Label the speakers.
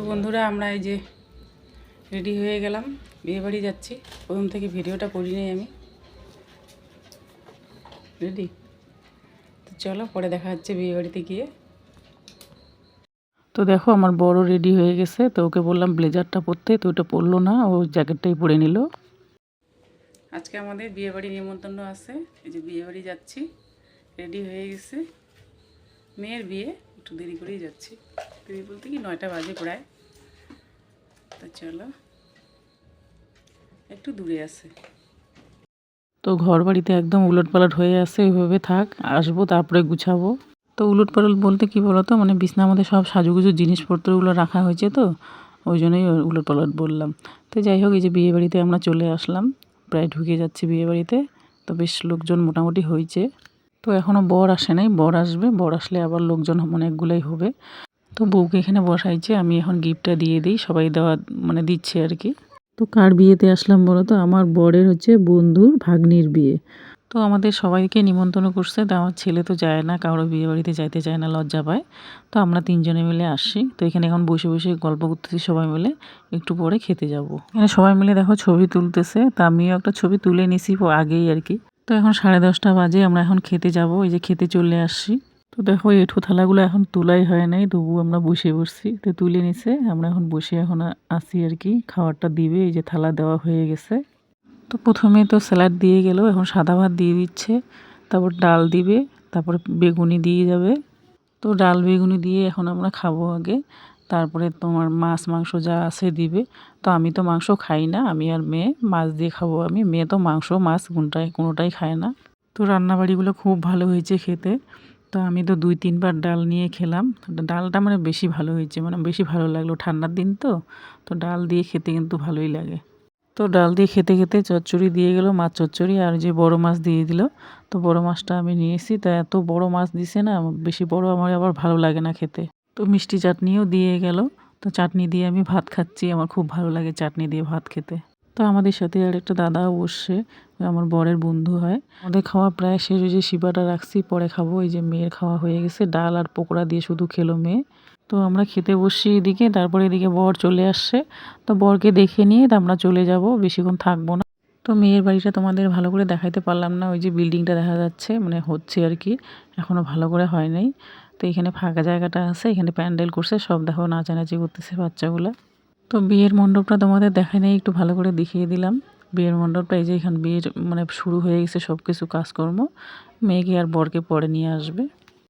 Speaker 1: তো বন্ধুরা, আমরা এই যে রেডি হয়ে গেলাম, বিয়ে বাড়ি যাচ্ছি। প্রথম থেকে ভিডিওটা করি নাই আমি। রেডি তো চলো, পরে দেখা যাচ্ছে বিয়ে বাড়িতে গিয়ে। তো দেখো, আমার বড় রেডি হয়ে গেছে। তো ওকে বললাম, ব্লেজারটা পরতে। তো ওটা পরলো না, ও জ্যাকেটটাই পরে নিল। আজকে আমাদের বিয়ে বাড়ি নিমন্ত্রণ আছে। এই যে বিয়ে বাড়ি যাচ্ছি রেডি হয়ে গেছে। মেয়ের বিয়ে, একটু দেরি করেই যাচ্ছি। দেরি বলতে কি, নয়টা বাজে প্রায়। তো চলো, একটু দূরে আছে। তো ঘর বাড়িতে একদম উলট পালট হয়ে আছে, ওইভাবে থাক, আসব, তারপরে গুছাবো। তো উলট পালট বলতে কি বলতো মানে বিছনার মধ্যে সব সাজুগুজু জিনিসপত্রগুলো রাখা হয়েছে তো, ওই জন্যই উলট পালট বললাম। তো যাই হোক, এই যে বিয়ে বাড়িতে আমরা চলে আসলাম, প্রায় ঢুকে যাচ্ছি বিয়ে বাড়িতে তো বেশ লোকজন মোটামুটি হয়েছে। তো এখনও বর আসে নাই, বর আসবে, বর আসলে আবার লোকজন অনেকগুলোই হবে। তো বউকে এখানে বসাইছে আমি এখন গিফটটা দিয়ে দিই সবাই দেওয়া মানে দিচ্ছে আর কি। তো কার বিয়েতে আসলাম বলো তো আমার বরের হচ্ছে বন্ধুর ভাগ্নির বিয়ে। তো আমাদের সবাইকে নিমন্ত্রণ করছে তো আমার ছেলে তো যায় না কারও বিয়ে বাড়িতে যাইতে চায় না লজ্জা পায়। তো আমরা তিনজনে মিলে আসছি তো এখানে এখন বসে বসে গল্প করতেছি সবাই মিলে একটু পরে খেতে যাব। এখানে সবাই মিলে দেখো ছবি তুলতেছে তা আমিও একটা ছবি তুলে নিছি আগেই আর কি। তো এখন সাড়ে দশটা বাজে আমরা এখন খেতে যাব এই যে খেতে চলে আসছি। তো দেখো এঠু থালাগুলো এখন তোলাই হয় নাই তবু আমরা বসে বসছি। তো তুলে নিছে, আমরা এখন বসে এখন আসি আর কি। খাবারটা দিবে, এই যে থালা দেওয়া হয়ে গেছে। তো প্রথমে তো স্যালাড দিয়ে গেল, এখন সাদা ভাত দিয়ে দিচ্ছে। তারপর ডাল দিবে, তারপর বেগুনি দিয়ে যাবে। তো ডাল, বেগুনি দিয়ে এখন আমরা খাব আগে। তারপরে তোমার মাছ, মাংস যা আছে দিবে। তো আমি তো মাংস খাই না, আমি আর মেয়ে মাছ দিয়ে খাব আমি। মেয়ে তো মাংস, মাছ কোনটাই, কোনোটাই খায় না। তো রান্নাবাড়িগুলো খুব ভালো হয়েছে খেতে। তো আমি তো দুই, তিনবার ডাল নিয়ে খেলাম। ডালটা মানে বেশি ভালো হয়েছে মানে বেশি ভালো লাগল ঠান্ডার দিন তো। তো ডাল দিয়ে খেতে কিন্তু ভালোই লাগে। তো ডাল দিয়ে খেতে খেতে চচ্চড়ি দিয়ে গেলো, মাছ চচ্চড়ি আর যে বড় মাছ দিয়ে দিল। তো বড় মাছটা আমি নিয়েছি তা এত বড় মাছ দিছে না, বেশি বড় আমার আবার ভালো লাগে না খেতে। তো মিষ্টি চাটনিও দিয়ে গেল। তো চাটনি দিয়ে আমি ভাত খাচ্ছি, আমার খুব ভালো লাগে চাটনি দিয়ে ভাত খেতে। তো আমাদের সাথে আর একটা দাদাও বসছে আমার বরের বন্ধু হয়। আমাদের খাওয়া প্রায় শেষ যে শিবাটা রাখছি, পরে খাব। এই যে মেয়ের খাওয়া হয়ে গেছে, ডাল আর পকোড়া দিয়ে শুধু খেলো মেয়ে। তো আমরা খেতে বসছি এদিকে, তারপরে এদিকে বর চলে আসছে। তো বরকে দেখে নিয়ে আমরা চলে যাব, বেশিক্ষণ থাকব না। তো মেয়ের বাড়িটা তোমাদের ভালো করে দেখাইতে পারলাম না, ওই যে বিল্ডিংটা দেখা যাচ্ছে মানে হচ্ছে আর কি এখনও ভালো করে হয় নাই। তো এখানে ফাঁকা জায়গাটা আছে, এখানে প্যান্ডেল করছে, সব দেখো, নাচানাচি করতেছে বাচ্চাগুলো। তো বিয়ের মণ্ডপটা তোমাদের দেখাই নাই, একটু ভালো করে দেখিয়ে দিলাম। বিয়ের মণ্ডপটা এই যে এখানে বিয়ের মানে শুরু হয়ে গেছে সব কিছু কাজকর্ম, মেয়েকে আর বরকে পরে নিয়ে আসবে।